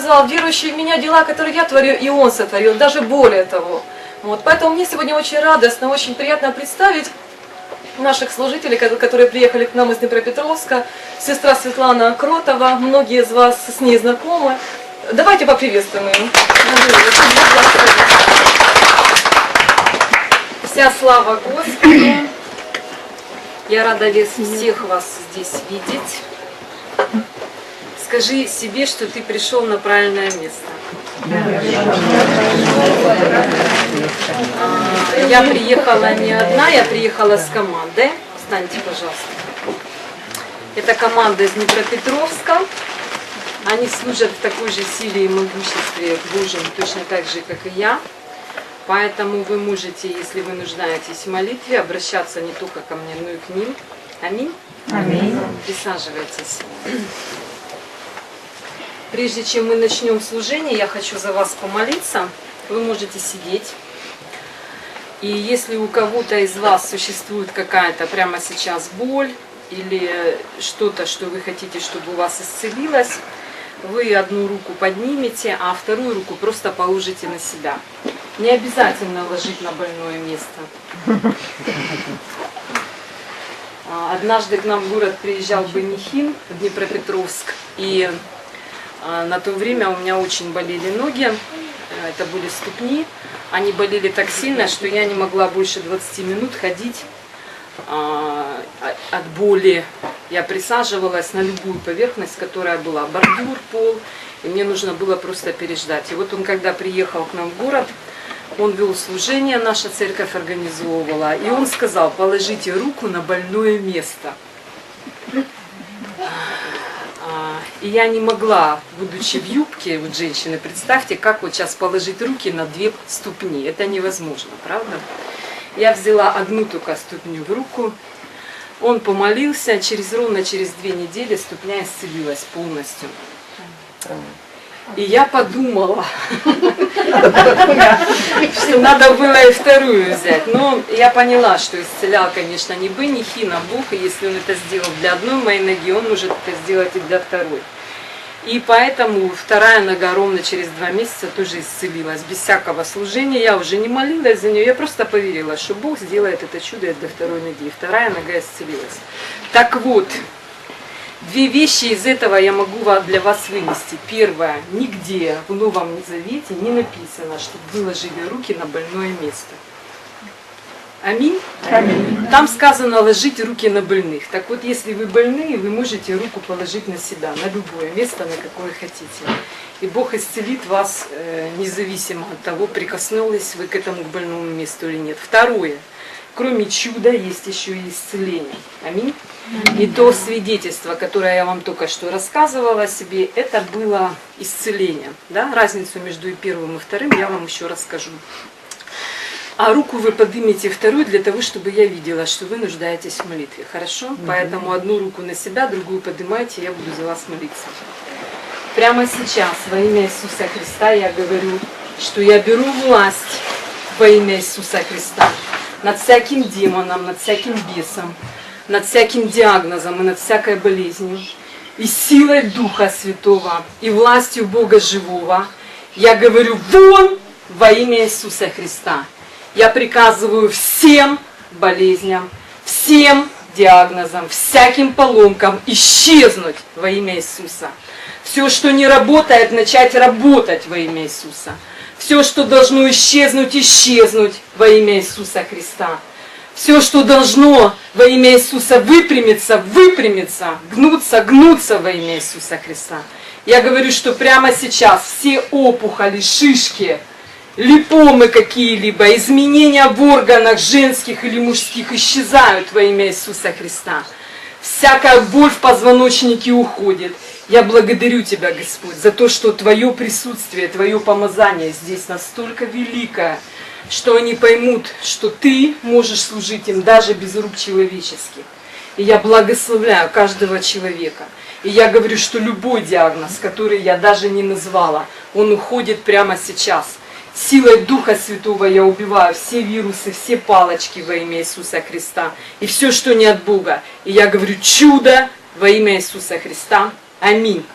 сказал, верующий в меня дела, которые я творю, и он сотворил, даже более того. Вот, поэтому мне сегодня очень радостно, очень приятно представить наших служителей, ко- которые приехали к нам из Днепропетровска. Сестра Светлана Кротова, многие из вас с ней знакомы. Давайте поприветствуем ее. Вся слава Господу. Я рада всех вас здесь видеть. Скажи себе, что ты пришел на правильное место. А, Я приехала не одна, я приехала с командой. Встаньте, пожалуйста. Это команда из Днепропетровска. Они служат в такой же силе и могуществе Божьем, точно так же, как и я. Поэтому вы можете, если вы нуждаетесь в молитве, обращаться не только ко мне, но и к ним. Аминь. Аминь. Присаживайтесь. Прежде чем мы начнем служение, я хочу за вас помолиться. Вы можете сидеть. И если у кого-то из вас существует какая-то прямо сейчас боль или что-то, что вы хотите, чтобы у вас исцелилось, вы одну руку поднимете, а вторую руку просто положите на себя. Не обязательно ложить на больное место. А, Однажды к нам в город приезжал Бенихин в Днепропетровск, и на то время у меня очень болели ноги, э, это были ступни, они болели так сильно, что я не могла больше 20 минут ходить а, от боли. Я присаживалась на любую поверхность, которая была, бордюр, пол, и мне нужно было просто переждать. И вот он, когда приехал к нам в город, он вел служение, наша церковь организовывала, и он сказал, положите руку на больное место. А, И я не могла, будучи в юбке, вот женщины, представьте, как вот сейчас положить руки на две ступни. Это невозможно, правда? Я взяла одну только ступню в руку, он помолился, через ровно через две недели ступня исцелилась полностью. И я подумала, что надо было и вторую взять. Но я поняла, что исцелял, конечно, не Бенихин, а Бог. И если он это сделал для одной моей ноги, он может это сделать и для второй. И поэтому вторая нога ровно через два месяца тоже исцелилась. Без всякого служения я уже не молилась за нее, я просто поверила, что Бог сделает это чудо для второй ноги. И вторая нога исцелилась. Так вот, Две вещи из этого я могу для вас вынести. Первое. Нигде в Новом Завете не написано, чтобы выложили руки на больное место. Аминь? Аминь. Там сказано ложить руки на больных. Так вот, если вы больные, вы можете руку положить на себя, на любое место, на какое хотите. И Бог исцелит вас э, независимо от того, прикоснулись вы к этому больному месту или нет. Второе. Кроме чуда есть еще и исцеление. Аминь. И то свидетельство, которое я вам только что рассказывала о себе, это было исцеление. Да? Разницу между и первым и вторым я вам еще расскажу. А руку вы поднимете вторую для того, чтобы я видела, что вы нуждаетесь в молитве. Хорошо? Поэтому одну руку на себя, другую поднимайте, я буду за вас молиться. Прямо сейчас во имя Иисуса Христа я говорю, что я беру власть во имя Иисуса Христа над всяким демоном, над всяким бесом, над всяким диагнозом и над всякой болезнью. И силой Духа Святого, и властью Бога Живого я говорю вон во имя Иисуса Христа. Я приказываю всем болезням, всем диагнозам, всяким поломкам исчезнуть во имя Иисуса. Все, что не работает, начать работать во имя Иисуса. Все, что должно исчезнуть, исчезнуть во имя Иисуса Христа. Все, что должно во имя Иисуса выпрямиться, выпрямиться, гнуться, гнуться во имя Иисуса Христа. Я говорю, что прямо сейчас все опухоли, шишки, липомы какие-либо, изменения в органах женских или мужских исчезают во имя Иисуса Христа. Всякая боль в позвоночнике уходит. Я благодарю Тебя, Господь, за то, что Твое присутствие, Твое помазание здесь настолько великое, что они поймут, что Ты можешь служить им даже без рук человеческих. И я благословляю каждого человека. И я говорю, что любой диагноз, который я даже не назвала, он уходит прямо сейчас. Силой Духа Святого я убиваю все вирусы, все палочки во имя Иисуса Христа. И все, что не от Бога. И я говорю, чудо во имя Иисуса Христа. Аминь.